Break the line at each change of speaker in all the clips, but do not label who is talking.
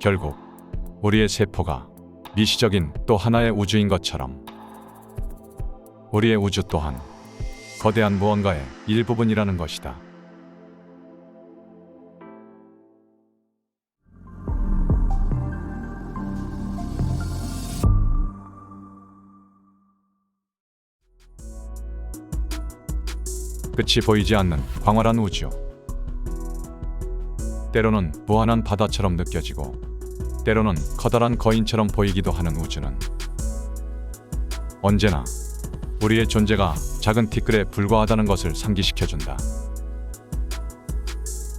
결국 우리의 세포가 미시적인 또 하나의 우주인 것처럼 우리의 우주 또한 거대한 무언가의 일부분이라는 것이다. 끝이 보이지 않는 광활한 우주. 때로는 무한한 바다처럼 느껴지고, 때로는 커다란 거인처럼 보이기도 하는 우주는 언제나 우리의 존재가 작은 티끌에 불과하다는 것을 상기시켜준다.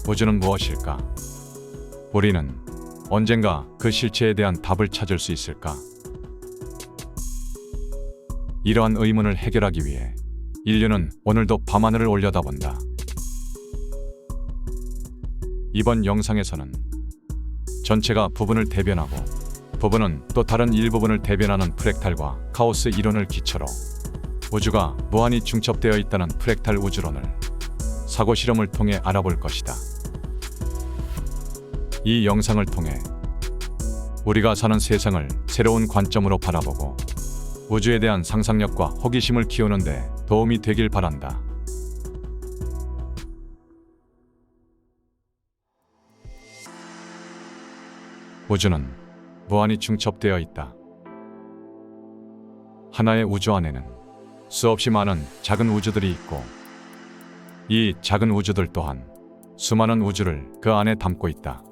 우주는 무엇일까? 우리는 언젠가 그 실체에 대한 답을 찾을 수 있을까? 이러한 의문을 해결하기 위해 인류는 오늘도 밤하늘을 올려다본다. 이번 영상에서는 전체가 부분을 대변하고 부분은 또 다른 일부분을 대변하는 프랙탈과 카오스 이론을 기초로 우주가 무한히 중첩되어 있다는 프랙탈 우주론을 사고 실험을 통해 알아볼 것이다. 이 영상을 통해 우리가 사는 세상을 새로운 관점으로 바라보고 우주에 대한 상상력과 호기심을 키우는데 도움이 되길 바란다. 우주는 무한히 중첩되어 있다. 하나의 우주 안에는 수없이 많은 작은 우주들이 있고 이 작은 우주들 또한 수많은 우주를 그 안에 담고 있다.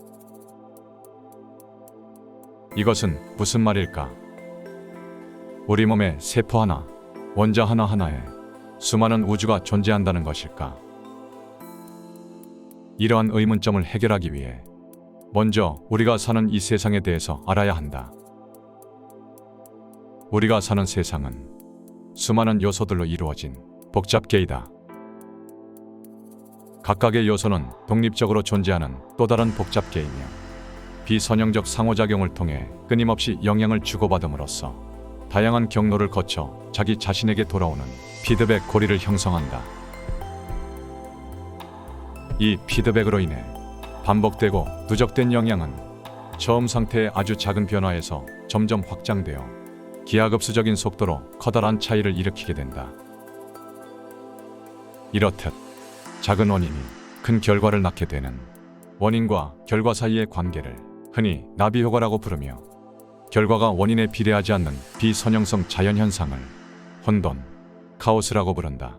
이것은 무슨 말일까? 우리 몸의 세포 하나, 원자 하나하나에 수많은 우주가 존재한다는 것일까? 이러한 의문점을 해결하기 위해 먼저 우리가 사는 이 세상에 대해서 알아야 한다. 우리가 사는 세상은 수많은 요소들로 이루어진 복잡계이다. 각각의 요소는 독립적으로 존재하는 또 다른 복잡계이며 비선형적 상호작용을 통해 끊임없이 영향을 주고받음으로써 다양한 경로를 거쳐 자기 자신에게 돌아오는 피드백 고리를 형성한다. 이 피드백으로 인해 반복되고 누적된 영향은 처음 상태의 아주 작은 변화에서 점점 확장되어 기하급수적인 속도로 커다란 차이를 일으키게 된다. 이렇듯 작은 원인이 큰 결과를 낳게 되는 원인과 결과 사이의 관계를 흔히 나비 효과라고 부르며 결과가 원인에 비례하지 않는 비선형성 자연 현상을 혼돈, 카오스라고 부른다.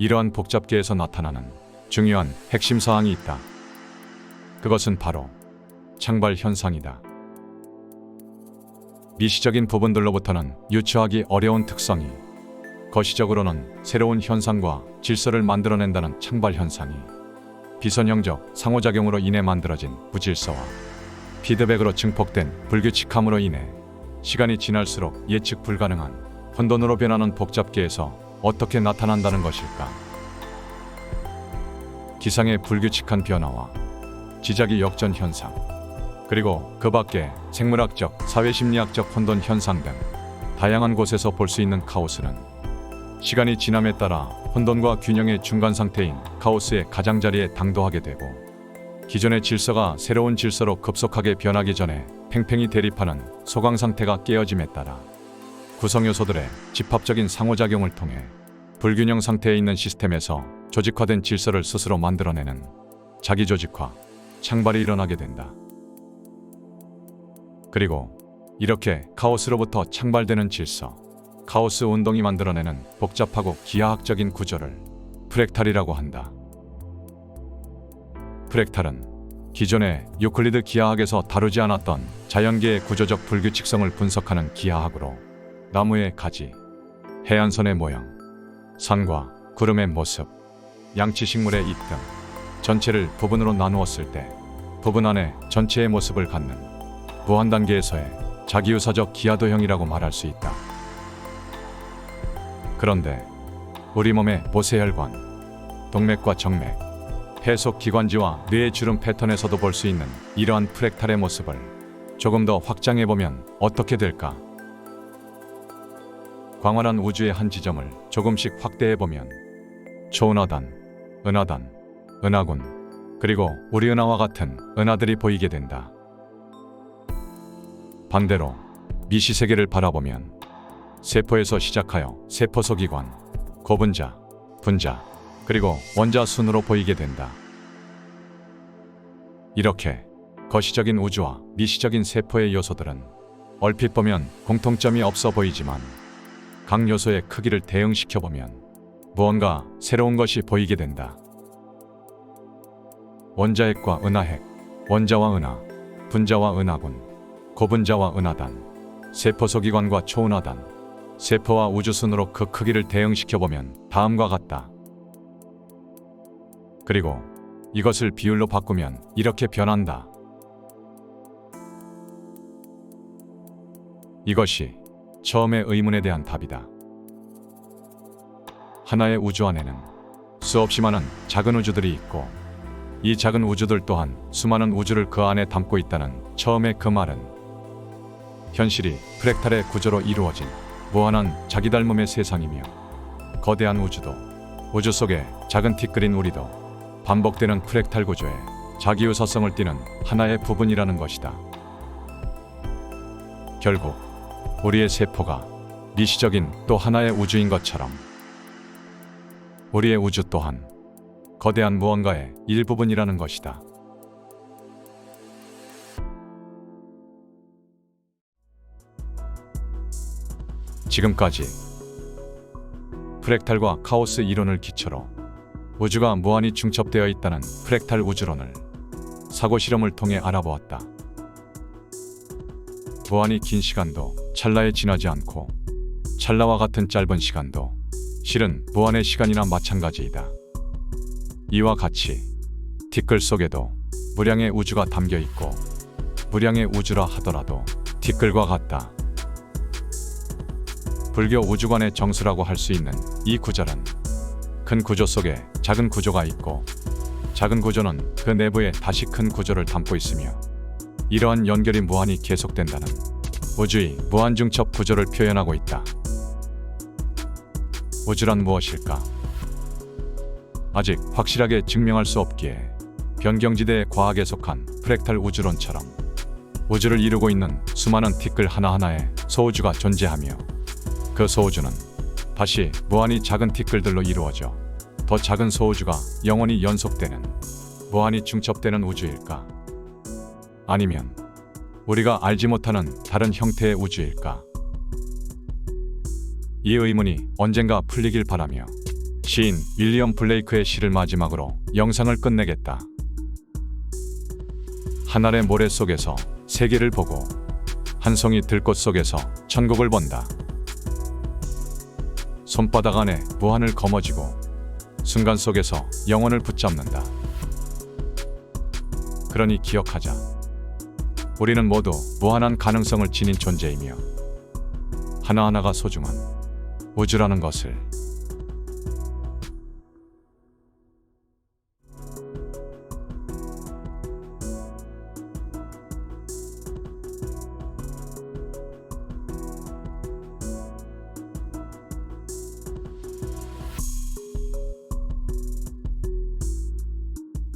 이러한 복잡계에서 나타나는 중요한 핵심 사항이 있다. 그것은 바로 창발 현상이다. 미시적인 부분들로부터는 유추하기 어려운 특성이 거시적으로는 새로운 현상과 질서를 만들어낸다는 창발 현상이 비선형적 상호작용으로 인해 만들어진 무질서와 피드백으로 증폭된 불규칙함으로 인해 시간이 지날수록 예측 불가능한 혼돈으로 변하는 복잡계에서 어떻게 나타난다는 것일까? 기상의 불규칙한 변화와 지작의 역전 현상, 그리고 그 밖에 생물학적, 사회심리학적 혼돈 현상 등 다양한 곳에서 볼 수 있는 카오스는 시간이 지남에 따라 혼돈과 균형의 중간 상태인 카오스의 가장자리에 당도하게 되고 기존의 질서가 새로운 질서로 급속하게 변하기 전에 팽팽히 대립하는 소강 상태가 깨어짐에 따라 구성 요소들의 집합적인 상호작용을 통해 불균형 상태에 있는 시스템에서 조직화된 질서를 스스로 만들어내는 자기 조직화, 창발이 일어나게 된다. 그리고 이렇게 카오스로부터 창발되는 질서, 카오스 운동이 만들어내는 복잡하고 기하학적인 구조를 프랙탈이라고 한다. 프랙탈은 기존의 유클리드 기하학에서 다루지 않았던 자연계의 구조적 불규칙성을 분석하는 기하학으로 나무의 가지, 해안선의 모양, 산과 구름의 모습, 양치식물의 잎 등 전체를 부분으로 나누었을 때 부분 안에 전체의 모습을 갖는 무한 단계에서의 자기유사적 기하도형이라고 말할 수 있다. 그런데 우리 몸의 모세혈관, 동맥과 정맥, 해속 기관지와 뇌의 주름 패턴에서도 볼 수 있는 이러한 프랙탈의 모습을 조금 더 확장해 보면 어떻게 될까? 광활한 우주의 한 지점을 조금씩 확대해 보면 초은하단, 은하단, 은하군, 그리고 우리 은하와 같은 은하들이 보이게 된다. 반대로 미시 세계를 바라보면 세포에서 시작하여 세포 소기관, 고분자, 분자, 그리고 원자 순으로 보이게 된다. 이렇게 거시적인 우주와 미시적인 세포의 요소들은 얼핏 보면 공통점이 없어 보이지만 각 요소의 크기를 대응시켜 보면 무언가 새로운 것이 보이게 된다. 원자핵과 은하핵, 원자와 은하, 분자와 은하군, 고분자와 은하단, 세포 소기관과 초은하단, 세포와 우주순으로 그 크기를 대응시켜 보면 다음과 같다. 그리고 이것을 비율로 바꾸면 이렇게 변한다. 이것이 처음의 의문에 대한 답이다. 하나의 우주 안에는 수없이 많은 작은 우주들이 있고 이 작은 우주들 또한 수많은 우주를 그 안에 담고 있다는 처음의 그 말은 현실이 프랙탈의 구조로 이루어진 무한한 자기 닮음의 세상이며 거대한 우주도 우주 속에 작은 티끌인 우리도 반복되는 프랙탈 구조의 자기 유사성을 띠는 하나의 부분이라는 것이다. 결국 우리의 세포가 미시적인 또 하나의 우주인 것처럼 우리의 우주 또한 거대한 무언가의 일부분이라는 것이다. 지금까지 프랙탈과 카오스 이론을 기초로 우주가 무한히 중첩되어 있다는 프랙탈 우주론을 사고 실험을 통해 알아보았다. 무한히 긴 시간도 찰나에 지나지 않고 찰나와 같은 짧은 시간도 실은 무한의 시간이나 마찬가지이다. 이와 같이 티끌 속에도 무량의 우주가 담겨 있고 무량의 우주라 하더라도 티끌과 같다. 불교 우주관의 정수라고 할 수 있는 이 구절은 큰 구조 속에 작은 구조가 있고 작은 구조는 그 내부에 다시 큰 구조를 담고 있으며 이러한 연결이 무한히 계속된다는 우주의 무한중첩 구조를 표현하고 있다. 우주란 무엇일까? 아직 확실하게 증명할 수 없기에 변경지대의 과학에 속한 프랙탈 우주론처럼 우주를 이루고 있는 수많은 티끌 하나하나의 소우주가 존재하며 그 소우주는 다시 무한히 작은 티끌들로 이루어져 더 작은 소우주가 영원히 연속되는 무한히 중첩되는 우주일까? 아니면 우리가 알지 못하는 다른 형태의 우주일까? 이 의문이 언젠가 풀리길 바라며 시인 윌리엄 블레이크의 시를 마지막으로 영상을 끝내겠다. 하늘의 모래 속에서 세계를 보고 한 송이 들꽃 속에서 천국을 본다. 손바닥 안에 무한을 거머쥐고 순간 속에서 영혼을 붙잡는다. 그러니 기억하자. 우리는 모두 무한한 가능성을 지닌 존재이며 하나하나가 소중한 우주라는 것을